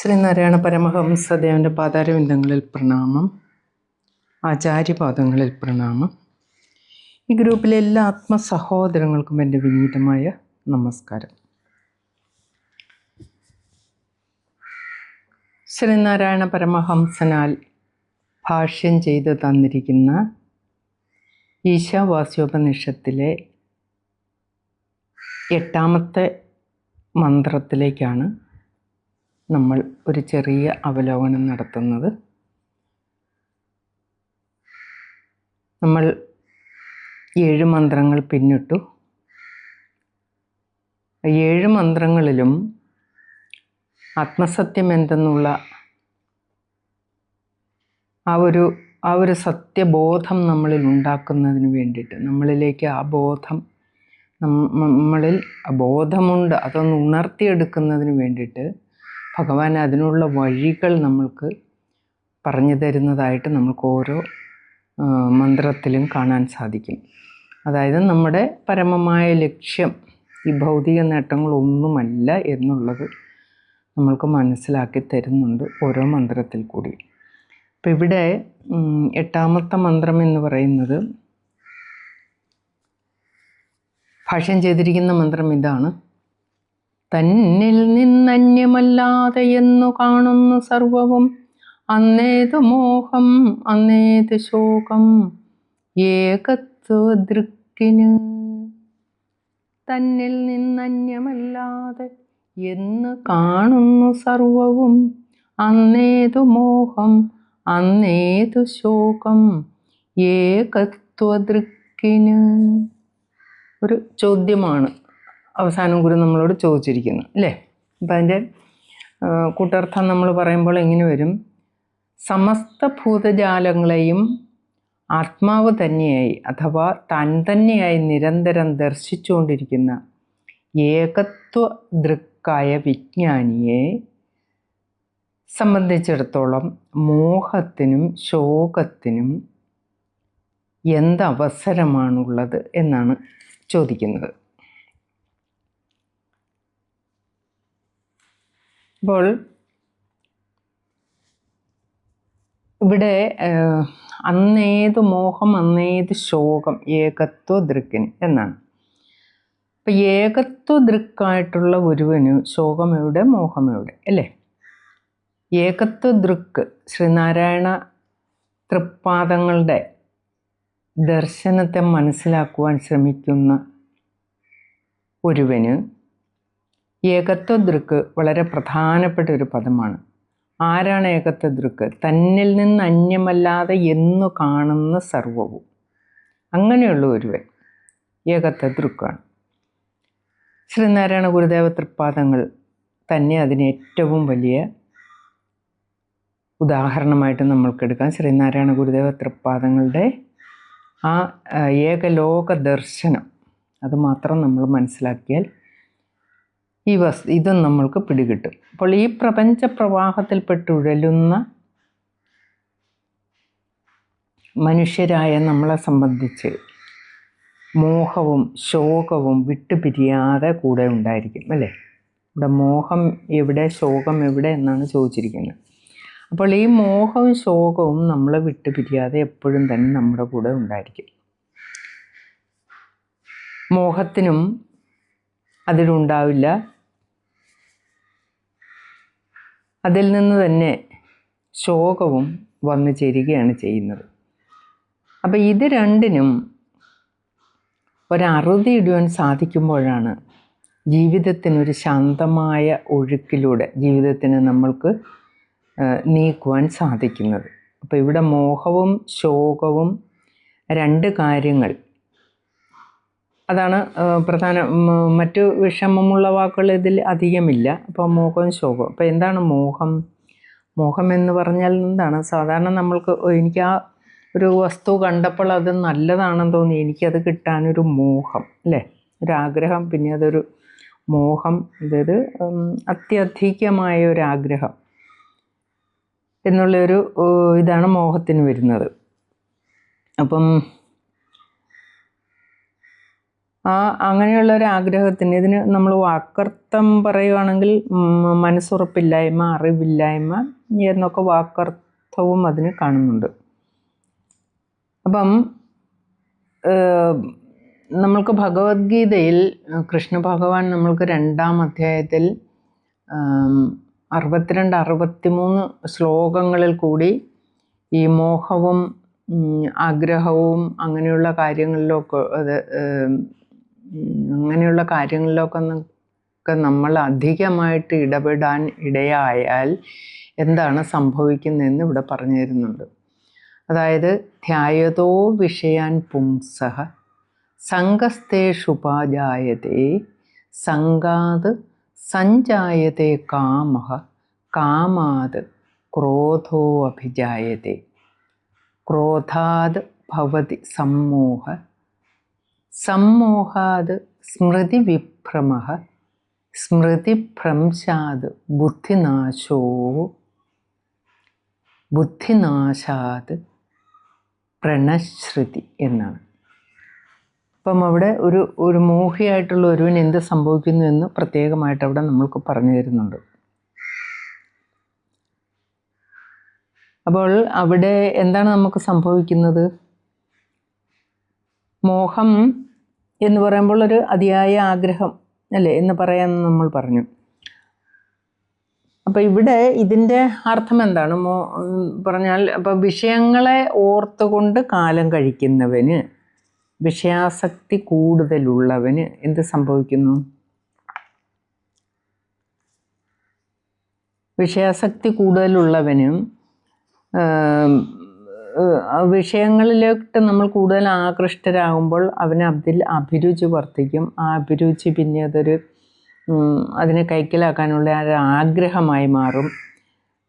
ശ്രീനാരായണ പരമഹംസദേവന്റെ പാതാരവിന്ദങ്ങളിൽ പ്രണാമം ആചാര്യപാദങ്ങളിൽ പ്രണാമം. ഈ ഗ്രൂപ്പിലെ എല്ലാ ആത്മസഹോദരങ്ങൾക്കും എന്റെ വിനീതമായ നമസ്കാരം. ശ്രീനാരായണ പരമഹംസനാൽ ഭാഷ്യം ചെയ്ത് തന്നിരിക്കുന്ന ഈശാവാസ്യോപനിഷത്തിലെ എട്ടാമത്തെ മന്ത്രത്തിലേക്കാണ് നമ്മൾ ഒരു ചെറിയ അവലോകനം നടത്തുന്നത്. നമ്മൾ ഏഴ് മന്ത്രങ്ങൾ പിന്നിട്ടു. ഏഴ് മന്ത്രങ്ങളിലും ആത്മസത്യം എന്തെന്നുള്ള ആ ഒരു ആ ഒരു സത്യബോധം നമ്മളിൽ ഉണ്ടാക്കുന്നതിന് വേണ്ടിയിട്ട് നമ്മളിലേക്ക് ആ ബോധം നമ്മളിൽ ബോധമുണ്ട് അതൊന്ന് ഉണർത്തിയെടുക്കുന്നതിന് വേണ്ടിയിട്ട് ഭഗവാൻ അതിനുള്ള വഴികൾ നമ്മൾക്ക് പറഞ്ഞു തരുന്നതായിട്ട് നമുക്ക് ഓരോ മന്ത്രത്തിലും കാണാൻ സാധിക്കും. അതായത് നമ്മുടെ പരമമായ ലക്ഷ്യം ഈ ഭൗതിക നേട്ടങ്ങളൊന്നുമല്ല എന്നുള്ളത് നമ്മൾക്ക് മനസ്സിലാക്കി തരുന്നുണ്ട് ഓരോ മന്ത്രത്തിൽ കൂടി. അപ്പം ഇവിടെ എട്ടാമത്തെ മന്ത്രം എന്ന് പറയുന്നത് ഭാഷ്യം ചെയ്തിരിക്കുന്ന മന്ത്രം ഇതാണ്. തന്നിൽ നിന്നന്യമല്ലാതെ എന്നു കാണുന്നു സർവവും. അന്നേതു മോഹം അന്നേത് ശോകം ഏകത്വദൃക്കിന്. തന്നിൽ നിന്നന്യമല്ലാതെ എന്ന് കാണുന്നു സർവവും. അന്നേതു മോഹം അന്നേതു ശോകം ഏകത്വദൃക്കിന്. ഒരു ചോദ്യമാണ്. അവസാനം ഗുരു നമ്മളോട് ചോദിച്ചിരിക്കുന്നു അല്ലേ? അപ്പം അതിന്റെ കൂട്ടർത്ഥം നമ്മൾ പറയുമ്പോൾ എങ്ങനെ വരും? സമസ്ത ഭൂതജാലങ്ങളെയും ആത്മാവ് തന്നെയായി അഥവാ താൻ തന്നെയായി നിരന്തരം ദർശിച്ചുകൊണ്ടിരിക്കുന്ന ഏകത്വ ദൃക്കായ വിജ്ഞാനിയെ സംബന്ധിച്ചിടത്തോളം മോഹത്തിനും ശോകത്തിനും എന്തവസരമാണുള്ളത് എന്നാണ് ചോദിക്കുന്നത്. അപ്പോൾ ഇവിടെ അന്നേത് മോഹം അന്നേത് ശോകം ഏകത്വ ദൃക്കിന് എന്നാണ്. അപ്പം ഏകത്വ ദൃക്കായിട്ടുള്ള ഒരുവന് ശോകം എവിടെ മോഹം എവിടെ അല്ലേ? ഏകത്വ ദൃക്ക് ശ്രീനാരായണ തൃപ്പാദങ്ങളുടെ ദർശനത്തെ മനസ്സിലാക്കുവാൻ ശ്രമിക്കുന്ന ഒരുവന് ഏകത്വ ദൃക്ക് വളരെ പ്രധാനപ്പെട്ട ഒരു പദമാണ്. ആരാണ് ഏകത്വ ദൃക്ക് തന്നിൽ നിന്ന് അന്യമല്ലാതെ എന്നു കാണുന്ന സർവവും. അങ്ങനെയുള്ള ഒരുവൻ ഏകത്വ ദൃക്കാണ് ശ്രീനാരായണ ഗുരുദേവ തൃപ്പാദങ്ങൾ തന്നെ അതിന് ഏറ്റവും വലിയ ഉദാഹരണമായിട്ട് നമ്മൾക്കെടുക്കാം. ശ്രീനാരായണ ഗുരുദേവ തൃപ്പാദങ്ങളുടെ ആ ഏകലോക ദർശനം അത് മാത്രം നമ്മൾ മനസ്സിലാക്കിയാൽ ഈ വസ് ഇതും നമ്മൾക്ക് പിടികിട്ടും. അപ്പോൾ ഈ പ്രപഞ്ച പ്രവാഹത്തിൽപ്പെട്ടുഴലുന്ന മനുഷ്യരായ നമ്മളെ സംബന്ധിച്ച് മോഹവും ശോകവും വിട്ടുപിരിയാതെ കൂടെ ഉണ്ടായിരിക്കും അല്ലേ? ഇവിടെ മോഹം എവിടെ ശോകം എവിടെ എന്നാണ് ചോദിച്ചിരിക്കുന്നത്. അപ്പോൾ ഈ മോഹവും ശോകവും നമ്മളെ വിട്ടുപിരിയാതെ എപ്പോഴും തന്നെ നമ്മുടെ കൂടെ ഉണ്ടായിരിക്കും. മോഹത്തിനും അതിലുണ്ടാവില്ല. അതിൽ നിന്ന് തന്നെ ശോകവും വന്നു ചേരുകയാണ് ചെയ്യുന്നത്. അപ്പോൾ ഇത് രണ്ടിനും ഒരറുതി ഇടുവാൻ സാധിക്കുമ്പോഴാണ് ജീവിതത്തിനൊരു ശാന്തമായ ഒഴുക്കിലൂടെ ജീവിതത്തിന് നമ്മൾക്ക് നീക്കുവാൻ സാധിക്കുന്നത്. അപ്പോൾ ഇവിടെ മോഹവും ശോകവും രണ്ട് കാര്യങ്ങൾ അതാണ് പ്രധാന മറ്റു വിഷമമുള്ള വാക്കുകൾ ഇതിൽ അധികമില്ല. അപ്പോൾ മോഹം ശോകം അപ്പോൾ എന്താണ് മോഹം? മോഹം എന്ന് പറഞ്ഞാൽ എന്താണ്? സാധാരണ നമ്മൾക്ക് എനിക്ക് ആ ഒരു വസ്തു കണ്ടപ്പോൾ അത് നല്ലതാണെന്ന് തോന്നി. എനിക്കത് കിട്ടാനൊരു മോഹം അല്ലേ? ഒരാഗ്രഹം പിന്നെ അതൊരു മോഹം അതായത് അത്യധികമായ ഒരാഗ്രഹം എന്നുള്ളൊരു ഇതാണ് മോഹത്തിന് വരുന്നത്. അപ്പം ആ അങ്ങനെയുള്ള ഒരു ആഗ്രഹത്തിന് ഇതിന് നമ്മൾ വാക്കർത്ഥം പറയുകയാണെങ്കിൽ മനസ്സുറപ്പില്ലായ്മ അറിവില്ലായ്മ എന്നൊക്കെ വാക്കർത്ഥവും അതിന് കാണുന്നുണ്ട്. അപ്പം നമ്മൾക്ക് ഭഗവത്ഗീതയിൽ കൃഷ്ണ ഭഗവാൻ നമ്മൾക്ക് രണ്ടാം അധ്യായത്തിൽ അറുപത്തിരണ്ട് അറുപത്തിമൂന്ന് ശ്ലോകങ്ങളിൽ കൂടി ഈ മോഹവും ആഗ്രഹവും അങ്ങനെയുള്ള കാര്യങ്ങളിലൊക്കെ അത് അങ്ങനെയുള്ള കാര്യങ്ങളിലൊക്കെ ഒക്കെ നമ്മൾ അധികമായിട്ട് ഇടപെടാൻ ഇടയായാൽ എന്താണ് സംഭവിക്കുന്നതെന്ന് ഇവിടെ പറഞ്ഞു തരുന്നുണ്ട് അതായത് ധ്യായതോ വിഷയാൻ പുംസഃ സംഗസ്തേഷുപാജായത്തെ സംഘാത് സഞ്ജായതേ കാമ കാമാത് ക്രോധോ അഭിജായതേ. ക്രോധാത് ഭവതി സമ്മോഹ സമ്മോഹാത് സ്മൃതിവിഭ്രമ സ്മൃതിഭ്രംശാത് ബുദ്ധിനാശോ ബുദ്ധിനാശാത് പ്രണശ്രുതി എന്നാണ്. അപ്പം അവിടെ ഒരു ഒരു മോഹിയായിട്ടുള്ള ഒരുവൻ എന്ത് സംഭവിക്കുന്നു എന്ന് പ്രത്യേകമായിട്ട് അവിടെ നമ്മൾക്ക് പറഞ്ഞു തരുന്നുണ്ട്. അപ്പോൾ അവിടെ എന്താണ് നമുക്ക് സംഭവിക്കുന്നത്? മോഹം എന്ന് പറയുമ്പോൾ ഒരു അതിയായ ആഗ്രഹം അല്ലേ? എന്ന് പറയാൻ നമ്മൾ പറഞ്ഞു. അപ്പോൾ ഇവിടെ ഇതിന്റെ അർത്ഥം എന്താണ്? മോ പറഞ്ഞാൽ അപ്പോൾ വിഷയങ്ങളെ ഓർത്തുകൊണ്ട് കാലം കഴിക്കുന്നവന് വിഷയാസക്തി കൂടുതലുള്ളവന് എന്ത് സംഭവിക്കുന്നു? വിഷയാസക്തി കൂടുതലുള്ളവനും വിഷയങ്ങളിലോട്ട് നമ്മൾ കൂടുതൽ ആകൃഷ്ടരാകുമ്പോൾ അവന് അതിൽ അഭിരുചി വർദ്ധിക്കും. ആ അഭിരുചി പിന്നെ അതൊരു അതിനെ കൈക്കലാക്കാനുള്ള ഒരു ആഗ്രഹമായി മാറും.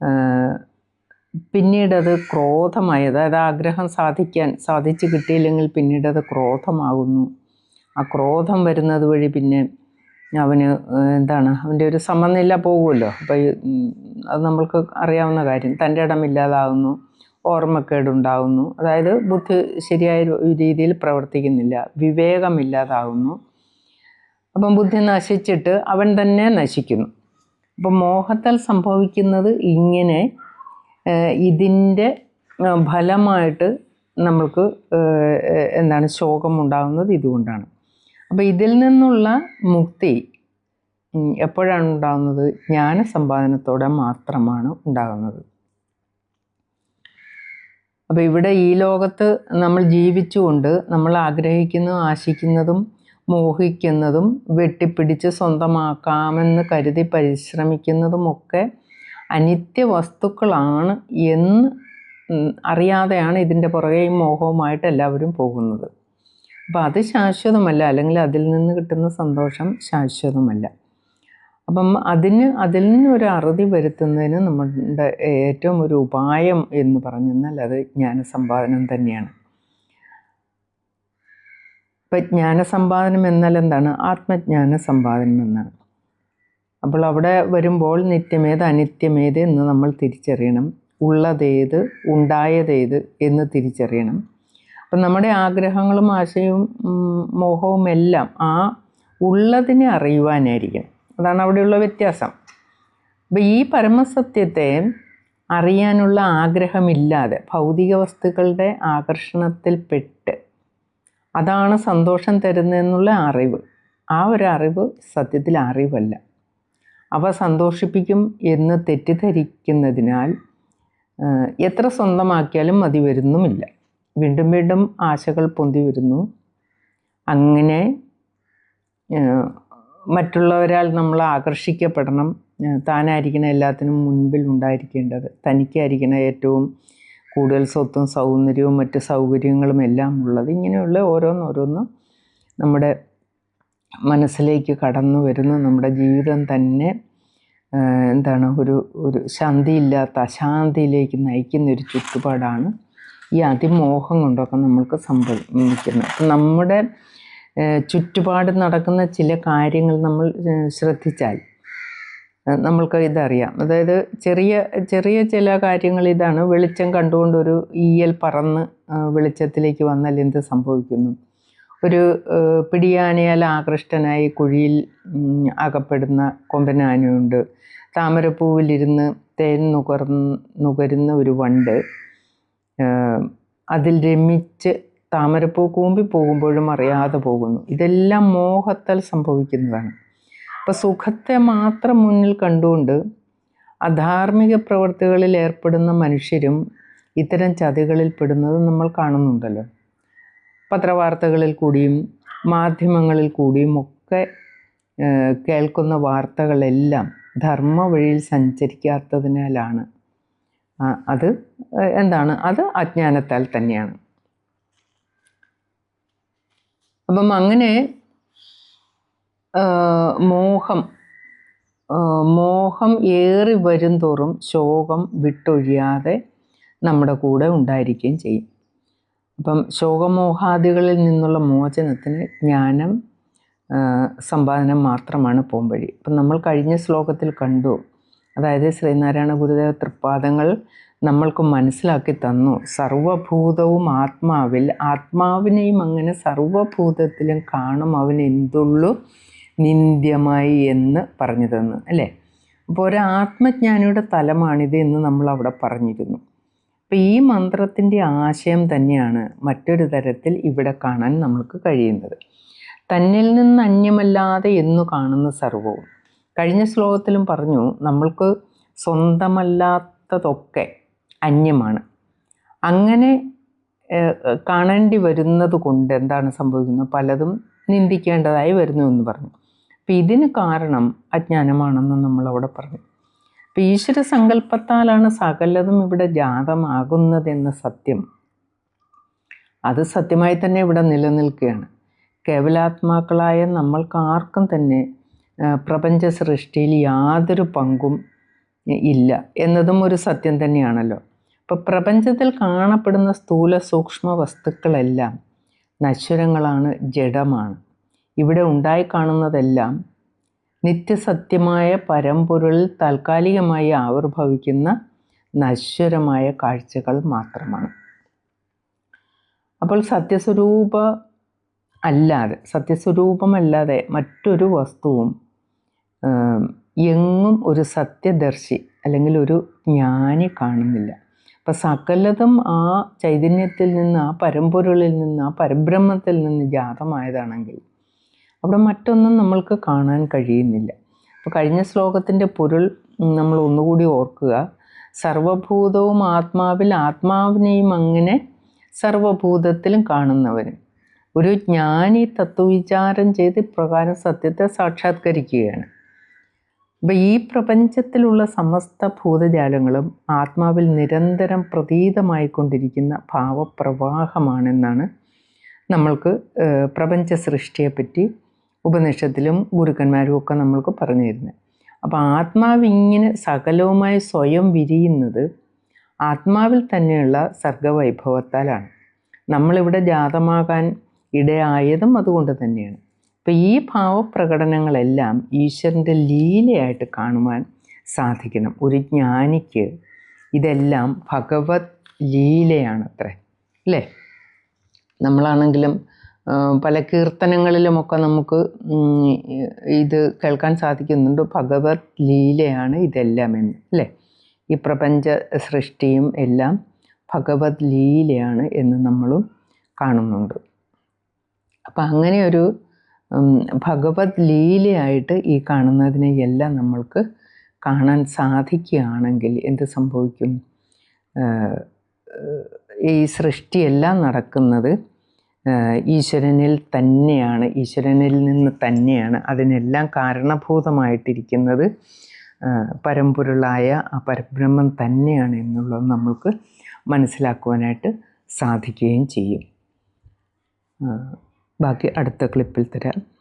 പിന്നീട് പിന്നീടത് ക്രോധമായി അതായത് ആഗ്രഹം സാധിക്കാൻ സാധിച്ചു കിട്ടിയില്ലെങ്കിൽ പിന്നീട് അത് ക്രോധമാകുന്നു. ആ ക്രോധം വരുന്നത് വഴി പിന്നെ അവന് എന്താണ് അവന്റെ ഒരു സമനില പോകുമല്ലോ. അപ്പോൾ അത് നമ്മൾക്ക് അറിയാവുന്ന കാര്യം. തന്റെ ഇടമില്ലാതാകുന്നു ഓർമ്മക്കേടുണ്ടാകുന്നു അതായത് ബുദ്ധി ശരിയായ രീതിയിൽ പ്രവർത്തിക്കുന്നില്ല. വിവേകമില്ലാതാകുന്നു അപ്പം ബുദ്ധി നശിച്ചിട്ട് അവൻ തന്നെ നശിക്കുന്നു. അപ്പം മോഹത്താൽ സംഭവിക്കുന്നത് ഇങ്ങനെ ഇതിന്റെ ഫലമായിട്ട് നമ്മൾക്ക് എന്താണ് ശോകമുണ്ടാകുന്നത് ഇതുകൊണ്ടാണ്. അപ്പോൾ ഇതിൽ നിന്നുള്ള മുക്തി എപ്പോഴാണ് ഉണ്ടാകുന്നത് ജ്ഞാന സമ്പാദനത്തോടെ മാത്രമാണ് ഉണ്ടാകുന്നത് അപ്പോൾ ഇവിടെ ഈ ലോകത്ത് നമ്മൾ ജീവിച്ചുകൊണ്ട് നമ്മൾ ആഗ്രഹിക്കുന്നതും ആശിക്കുന്നതും മോഹിക്കുന്നതും വെട്ടിപ്പിടിച്ച് സ്വന്തമാക്കാമെന്ന് കരുതി പരിശ്രമിക്കുന്നതുമൊക്കെ അനിത്യ വസ്തുക്കളാണ് എന്ന് അറിയാതെയാണ് ഇതിന്റെ പുറകെ ഈ മോഹവുമായിട്ട് എല്ലാവരും പോകുന്നത്. അപ്പോൾ അത് ശാശ്വതമല്ല അല്ലെങ്കിൽ അതിൽ നിന്ന് കിട്ടുന്ന സന്തോഷം ശാശ്വതമല്ല. അപ്പം അതിന് അതിൽ നിന്നൊരു അറുതി വരുത്തുന്നതിന് നമ്മുടെ ഏറ്റവും ഒരു ഉപായം എന്ന് പറഞ്ഞാൽ അത് ജ്ഞാനസമ്പാദനം തന്നെയാണ്. ഇപ്പം ജ്ഞാനസമ്പാദനം എന്നാൽ എന്താണ്? ആത്മജ്ഞാന സമ്പാദനം എന്നാണ്. അപ്പോൾ അവിടെ വരുമ്പോൾ നിത്യമേത് അനിത്യമേത് എന്ന് നമ്മൾ തിരിച്ചറിയണം. ഉള്ളതേത് ഉണ്ടായതേത് എന്ന് തിരിച്ചറിയണം. അപ്പം നമ്മുടെ ആഗ്രഹങ്ങളും ആശയവും മോഹവും എല്ലാം ആ ഉള്ളതിനെ അറിയുവാനായിരിക്കണം. അതാണ് അവിടെയുള്ള വ്യത്യാസം. അപ്പം ഈ പരമസത്യത്തെ അറിയാനുള്ള ആഗ്രഹമില്ലാതെ ഭൗതിക വസ്തുക്കളുടെ ആകർഷണത്തിൽപ്പെട്ട് അതാണ് സന്തോഷം തരുന്നതെന്നുള്ള അറിവ്. ആ ഒരു അറിവ് സത്യത്തിൽ അറിവല്ല. അവ സന്തോഷിപ്പിക്കും എന്ന് തെറ്റിദ്ധരിക്കുന്നതിനാൽ എത്ര സ്വന്തമാക്കിയാലും മതി വരുന്നുമില്ല. വീണ്ടും വീണ്ടും ആശകൾ പൊന്തി വരുന്നു. അങ്ങനെ മറ്റുള്ളവരാൽ നമ്മൾ ആകർഷിക്കപ്പെടണം. താനായിരിക്കണം എല്ലാത്തിനും മുൻപിൽ ഉണ്ടായിരിക്കേണ്ടത്. തനിക്കായിരിക്കണം ഏറ്റവും കൂടുതൽ സ്വത്തും സൗന്ദര്യവും മറ്റ് സൗകര്യങ്ങളും എല്ലാം ഉള്ളത്. ഇങ്ങനെയുള്ള ഓരോന്നോരോന്ന് നമ്മുടെ മനസ്സിലേക്ക് കടന്നു വരുന്ന നമ്മുടെ ജീവിതം തന്നെ എന്താണ് ഒരു ഒരു ശാന്തിയില്ലാത്ത അശാന്തിയിലേക്ക് നയിക്കുന്ന ഒരു ചുറ്റുപാടാണ് ഈ അതിമോഹം കൊണ്ടൊക്കെ നമ്മൾക്ക് സംഭവിക്കുന്നത് നമ്മുടെ ചുറ്റുപാട് നടക്കുന്ന ചില കാര്യങ്ങൾ നമ്മൾ ശ്രദ്ധിച്ചാൽ നമ്മൾക്ക് ഇതറിയാം. അതായത് ചെറിയ ചെറിയ ചില കാര്യങ്ങൾ ഇതാണ്. വെളിച്ചം കണ്ടുകൊണ്ട് ഒരു ഈയൽ പറന്ന് വെളിച്ചത്തിലേക്ക് വന്നാൽ എന്ത് സംഭവിക്കുന്നു? ഒരു പിടിയാനയാൽ ആകൃഷ്ടനായി കുഴിയിൽ അകപ്പെടുന്ന കൊമ്പനാനയുണ്ട്. താമരപ്പൂവിലിരുന്ന് തേൻ നുകർ നുകരുന്ന ഒരു വണ്ട് അതിൽ രമിച്ച് താമരപ്പൂ കൂമ്പി പോകുമ്പോഴും അറിയാതെ പോകുന്നു. ഇതെല്ലാം മോഹത്താൽ സംഭവിക്കുന്നതാണ്. അപ്പോൾ സുഖത്തെ മാത്രം മുന്നിൽ കണ്ടുകൊണ്ട് അധാർമിക പ്രവൃത്തികളിൽ ഏർപ്പെടുന്ന മനുഷ്യരും ഇത്തരം ചതികളിൽ പെടുന്നത് നമ്മൾ കാണുന്നുണ്ടല്ലോ. പത്രവാർത്തകളിൽ കൂടിയും മാധ്യമങ്ങളിൽ കൂടിയും ഒക്കെ കേൾക്കുന്ന വാർത്തകളെല്ലാം ധർമ്മ വഴിയിൽ സഞ്ചരിക്കാത്തതിനാലാണ്. അത് എന്താണ്? അത് അജ്ഞാനത്താൽ തന്നെയാണ്. അപ്പം അങ്ങനെ മോഹം മോഹം ഏറി വരും തോറും ശോകം വിട്ടൊഴിയാതെ നമ്മുടെ കൂടെ ഉണ്ടായിരിക്കുകയും ചെയ്യും. അപ്പം ശോകമോഹാദികളിൽ നിന്നുള്ള മോചനത്തിന് ജ്ഞാനം സമ്പാദനം മാത്രമാണ് പോംവഴി. അപ്പം നമ്മൾ കഴിഞ്ഞ ശ്ലോകത്തിൽ കണ്ടു. അതായത് ശ്രീനാരായണ ഗുരുദേവ തൃപ്പാദങ്ങൾ നമ്മൾക്ക് മനസ്സിലാക്കി തന്നു. സർവഭൂതവും ആത്മാവിൽ ആത്മാവിനെയും അങ്ങനെ സർവഭൂതത്തിലും കാണും അവൻ എന്തുള്ളു? നിന്ദ്യമായി എന്ന് പറഞ്ഞു തന്നു അല്ലേ? അപ്പോൾ ഒരു ആത്മജ്ഞാനിയുടെ തലമാണിത് എന്ന് നമ്മൾ അവിടെ പറഞ്ഞിരുന്നു. അപ്പോൾ ഈ മന്ത്രത്തിന്റെ ആശയം തന്നെയാണ് മറ്റൊരു തരത്തിൽ ഇവിടെ കാണാൻ നമുക്ക് കഴിയുന്നത്. തന്നിൽ നിന്ന് അന്യമല്ലാതെ എന്നു കാണുന്ന സർവവും. കഴിഞ്ഞ ശ്ലോകത്തിലും പറഞ്ഞു നമ്മൾക്ക് സ്വന്തമല്ലാത്തതൊക്കെ അന്യമാണ്. അങ്ങനെ കാണേണ്ടി വരുന്നത് കൊണ്ട് എന്താണ് സംഭവിക്കുന്നത്? പലതും നിന്ദിക്കേണ്ടതായി വരുന്നു എന്ന് പറഞ്ഞു. അപ്പം ഇതിന് കാരണം അജ്ഞാനമാണെന്ന് നമ്മളവിടെ പറഞ്ഞു. അപ്പം ഈശ്വര സങ്കല്പത്താലാണ് സകലതും ഇവിടെ ജാതമാകുന്നതെന്ന സത്യം. അത് സത്യമായി തന്നെ ഇവിടെ നിലനിൽക്കുകയാണ്. കേവലാത്മാക്കളായ നമ്മൾക്ക് ആർക്കും തന്നെ പ്രപഞ്ച സൃഷ്ടിയിൽ യാതൊരു പങ്കും ഇല്ല. എന്നതും ഒരു സത്യം തന്നെയാണല്ലോ. അപ്പോൾ പ്രപഞ്ചത്തിൽ കാണപ്പെടുന്ന സ്ഥൂല സൂക്ഷ്മ വസ്തുക്കളെല്ലാം നശ്വരങ്ങളാണ് ജഡമാണ്. ഇവിടെ ഉണ്ടായി കാണുന്നതെല്ലാം നിത്യസത്യമായ പരമ്പൊരുളിൽ താൽക്കാലികമായി ആവിർഭവിക്കുന്ന നശ്വരമായ കാഴ്ചകൾ മാത്രമാണ്. അപ്പോൾ സത്യസ്വരൂപ അല്ലാതെ സത്യസ്വരൂപമല്ലാതെ മറ്റൊരു വസ്തുവും എങ്ങും ഒരു സത്യദർശി അല്ലെങ്കിൽ ഒരു ജ്ഞാനി കാണുന്നില്ല. അപ്പം സകലതും ആ ചൈതന്യത്തിൽ നിന്ന് ആ പരമ്പൊരുളിൽ നിന്ന് ആ പരബ്രഹ്മത്തിൽ നിന്ന് ജാതമായതാണെങ്കിൽ അവിടെ മറ്റൊന്നും നമ്മൾക്ക് കാണാൻ കഴിയുന്നില്ല. അപ്പോൾ കഴിഞ്ഞ ശ്ലോകത്തിന്റെ പൊരുൾ നമ്മൾ ഒന്നുകൂടി ഓർക്കുക. സർവഭൂതവും ആത്മാവിൽ ആത്മാവിനെയും അങ്ങനെ സർവഭൂതത്തിലും കാണുന്നവന് ഒരു ജ്ഞാനി തത്വവിചാരം ചെയ്ത് ഇപ്രകാരം സത്യത്തെ സാക്ഷാത്കരിക്കുകയാണ്. അപ്പം ഈ പ്രപഞ്ചത്തിലുള്ള സമസ്ത ഭൂതജാലങ്ങളും ആത്മാവിൽ നിരന്തരം പ്രതീതമായിക്കൊണ്ടിരിക്കുന്ന ഭാവപ്രവാഹമാണെന്നാണ് നമ്മൾക്ക് പ്രപഞ്ച സൃഷ്ടിയെപ്പറ്റി ഉപനിഷത്തിലും ഗുരുക്കന്മാരും ഒക്കെ നമ്മൾക്ക് പറഞ്ഞു തരുന്നത്. അപ്പോൾ ആത്മാവ് ഇങ്ങനെ സകലവുമായി സ്വയം വിരിയുന്നത് ആത്മാവിൽ തന്നെയുള്ള സർഗവൈഭവത്താലാണ്. നമ്മളിവിടെ ജാതമാകാൻ ഇടയായതും അതുകൊണ്ട് തന്നെയാണ്. അപ്പോൾ ഈ ഭാവപ്രകടനങ്ങളെല്ലാം ഈശ്വരന്റെ ലീലയായിട്ട് കാണുവാൻ സാധിക്കണം. ഒരു ജ്ഞാനിക്ക് ഇതെല്ലാം ഭഗവത് ലീലയാണത്രേ അല്ലേ? നമ്മളാണെങ്കിലും പല കീർത്തനങ്ങളിലുമൊക്കെ നമുക്ക് ഇത് കേൾക്കാൻ സാധിക്കുന്നുണ്ട്. ഭഗവത് ലീലയാണ് ഇതെല്ലാം എന്ന് അല്ലേ? ഈ പ്രപഞ്ച സൃഷ്ടിയും എല്ലാം ഭഗവത് ലീലയാണ് എന്ന് നമ്മളും കാണുന്നുണ്ട്. അപ്പം അങ്ങനെ ഒരു ഭഗവത് ലീലയായിട്ട് ഈ കാണുന്നതിനെയെല്ലാം നമ്മൾക്ക് കാണാൻ സാധിക്കുകയാണെങ്കിൽ എന്ത് സംഭവിക്കും? ഈ സൃഷ്ടിയെല്ലാം നടക്കുന്നത് ഈശ്വരനിൽ തന്നെയാണ് ഈശ്വരനിൽ നിന്ന് തന്നെയാണ്. അതിനെല്ലാം കാരണഭൂതമായിട്ടിരിക്കുന്നത് പരമ്പൊരുളായ ആ പരബ്രഹ്മം തന്നെയാണ് എന്നുള്ളത് നമ്മൾക്ക് മനസ്സിലാക്കുവാനായിട്ട് സാധിക്കുകയും ചെയ്യും. ബാക്കി അടുത്ത ക്ലിപ്പിൽ തരാം.